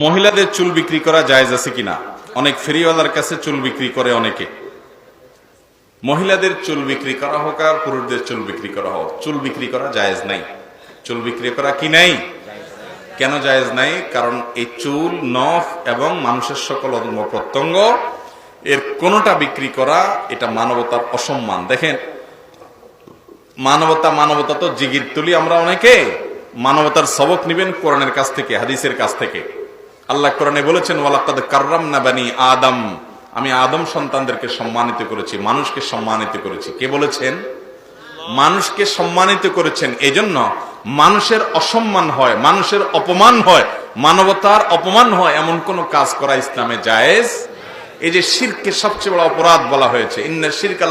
মহিলাদের চুল বিক্রি করা জায়েজ আছে কিনা? অনেক ফেরিওয়ালার কাছে চুল বিক্রি করে অনেকে। মহিলাদের চুল বিক্রি করা হোক আর পুরুষদের চুল বিক্রি করা হোক, চুল বিক্রি করা জায়েজ নাই। চুল বিক্রি করা কি নাই? কেন জায়েজ নাই? কারণ এই চুল নখ এবং মানুষের সকল অঙ্গ প্রত্যঙ্গ, এর কোনোটা বিক্রি করা, এটা মানবতার অসম্মান। দেখেন, মানবতা মানবতা তো জিগির তুলি আমরা অনেকে। মানবতার সবক নিবেন কোরআনের কাছ থেকে, হাদিসের কাছ থেকে। আল্লাহ কোরআনে বলেছেন, ওয়ালাকাদ কাররাম না বানি আদম। আমি আদম সন্তানদেরকে সম্মানিত করেছি, মানুষকে সম্মানিত করেছি। কে বলেছেন? মানুষকে সম্মানিত করেছেন। এজন্য মানুষের অসম্মান হয়, মানুষের অপমান হয়, মানবতার অপমান হয়, এমন কোন কাজ করা ইসলামে জায়েজ? এই যে শিরকে সবচেয়ে বড় অপরাধ বলা হয়েছে, ইন্না শিরক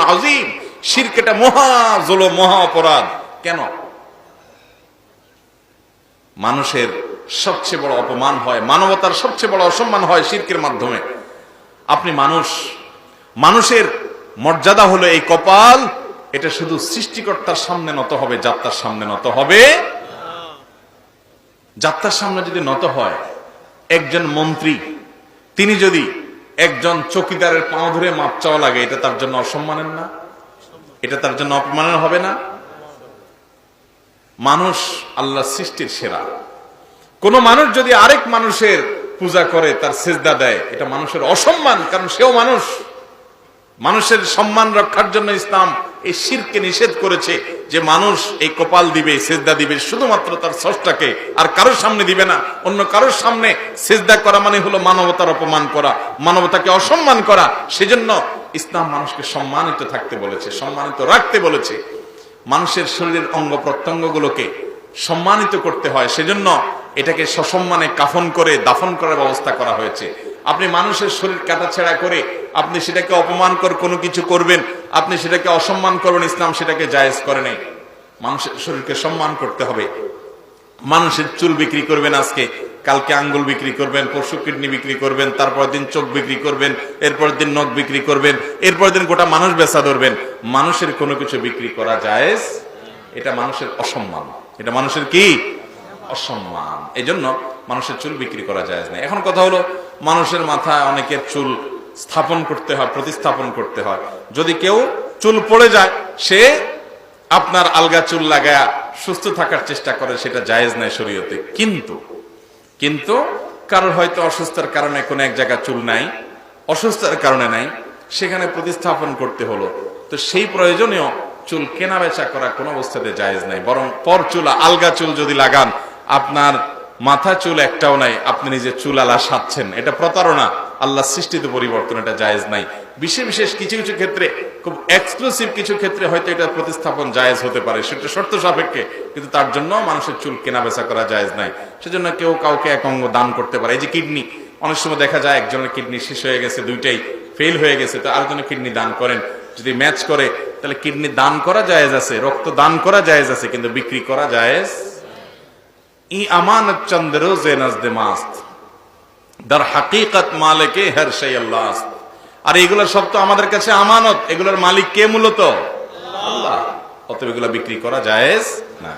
আজিম শিরক মহা জুল মহা অপরাধ। কেন? মানুষের সবচেয়ে বড় অপমান হয়, মানবতার সবচেয়ে বড় অসম্মান হয় শিরকের মাধ্যমে। আপনি মানুষ, মানুষের মর্যাদা হলো এই কপাল, এটা শুধু সৃষ্টিকর্তার সামনে নত হবে, যাত্রার সামনে নত হবে। যাত্রার সামনে যদি নত হয়, একজন মন্ত্রী, তিনি যদি একজন চকিদারের পাও ধরে মাপ চাওয়া লাগে, এটা তার জন্য অসম্মানের না? এটা তার জন্য অপমানের হবে না? মানুষ আল্লাহ সৃষ্টির সেরা। কোন মানুষ যদি আরেক মানুষের পূজা করে, তার সেজদা দেয়, এটা মানুষের অসম্মান, কারণ সেও মানুষ। মানুষের সম্মান রক্ষার জন্য ইসলাম এই শিরকে নিষেধ করেছে যে মানুষ এই কপাল দিবে সেজদা দিবে, শুধুমাত্র তার স্রষ্টাকে, আর কারোর সামনে দিবে না। অন্য কারোর সামনে সেজদা করা মানে হলো মানবতার অপমান করা, মানবতাকে অসম্মান করা। সেজন্য ইসলাম মানুষকে সম্মানিত থাকতে বলেছে, সম্মানিত রাখতে বলেছে। মানুষের শরীরের অঙ্গ প্রত্যঙ্গগুলোকে সম্মানিত করতে হয়। সেজন্য এটাকে সসম্মানে কাফন করে, দাফন করার ব্যবস্থা করা হয়েছে। আপনি মানুষের শরীর কাটাছেড়া করে, আপনি সেটাকে অপমান করে, কোনো কিছু করবেন, আপনি সেটাকে অসম্মান করবেন, ইসলাম সেটাকে জায়েজ করে নেই। মানুষের শরীরকে সম্মান করতে হবে। মানুষের চুল বিক্রি করবেন আজকে, কালকে আঙ্গুল বিক্রি করবেন পশু কিডনি বিক্রি করবেন তারপর দিন চোখ বিক্রি করবেন এরপর দিন নখ বিক্রি করবেন এরপর দিন গোটা মানুষ বেচা ধরবেন। মানুষের কোনো কিছু বিক্রি করা জায়েজ? এটা মানুষের অসম্মান। এটা মানুষের কি? অসম্মান। এই জন্য মানুষের চুল বিক্রি করা যায় না এখন কথা হলো, মানুষের মাথায় অনেকের চুল স্থাপন করতে হয়, প্রতিস্থাপন করতে হয়। যদি কেউ চুল পড়ে যায়, সে আপনার আলগা চুল লাগায়া সুস্থ থাকার চেষ্টা করে, সেটা জায়েজ নাই শরীয়তে। কিন্তু কিন্তু কারোর হয়তো অসুস্থতার কারণে কোনো এক জায়গা চুল নাই, অসুস্থতার কারণে নাই, সেখানে প্রতিস্থাপন করতে হলো। তো সেই প্রয়োজনীয় চুল কেনা বেচা করা কোনো অবস্থাতে জায়েজ নাই। বরং পর চুল আলগা চুল যদি লাগান আপনার মাথা চুল একটাও নাই, আপনি নিজে চুল আলা সাচ্ছেন এটা প্রতারণা। আল্লাহ সৃষ্টিতে পরিবর্তন, এটা জায়েজ নাই। বিশেষ বিশেষ কিছু কিছু ক্ষেত্রে, খুব এক্সক্লুসিভ কিছু ক্ষেত্রে হয়তো এটা প্রতিস্থাপন জায়েজ হতে পারে। সেটা শর্ত সাপেক্ষে, কিন্তু তার জন্য মানুষের চুল কেনা বেচা করা জায়েজ নাই। সেজন্য কেউ কাউকে এক অঙ্গ দান করতে পারে। এই যে কিডনি, অনেক সময় দেখা যায় একজনের কিডনি শেষ হয়ে গেছে, দুইটাই ফেল হয়ে গেছে, তো আরেকজনের কিডনি দান করেন। যদি ম্যাচ করে, তাহলে কিডনি দান করা জায়েজ আছে, রক্ত দান করা জায়েজ আছে, কিন্তু বিক্রি করা জায়েজ ই আমানত চন্দ্র জে নজদে মাস্ত। দার হাকিকত মালিকে হের সেই আল্লাহ আর এগুলো সব তো আমাদের কাছে আমানত। এগুলোর মালিক কে মূলত? আল্লাহ। অতএব এগুলো বিক্রি করা জায়েজ না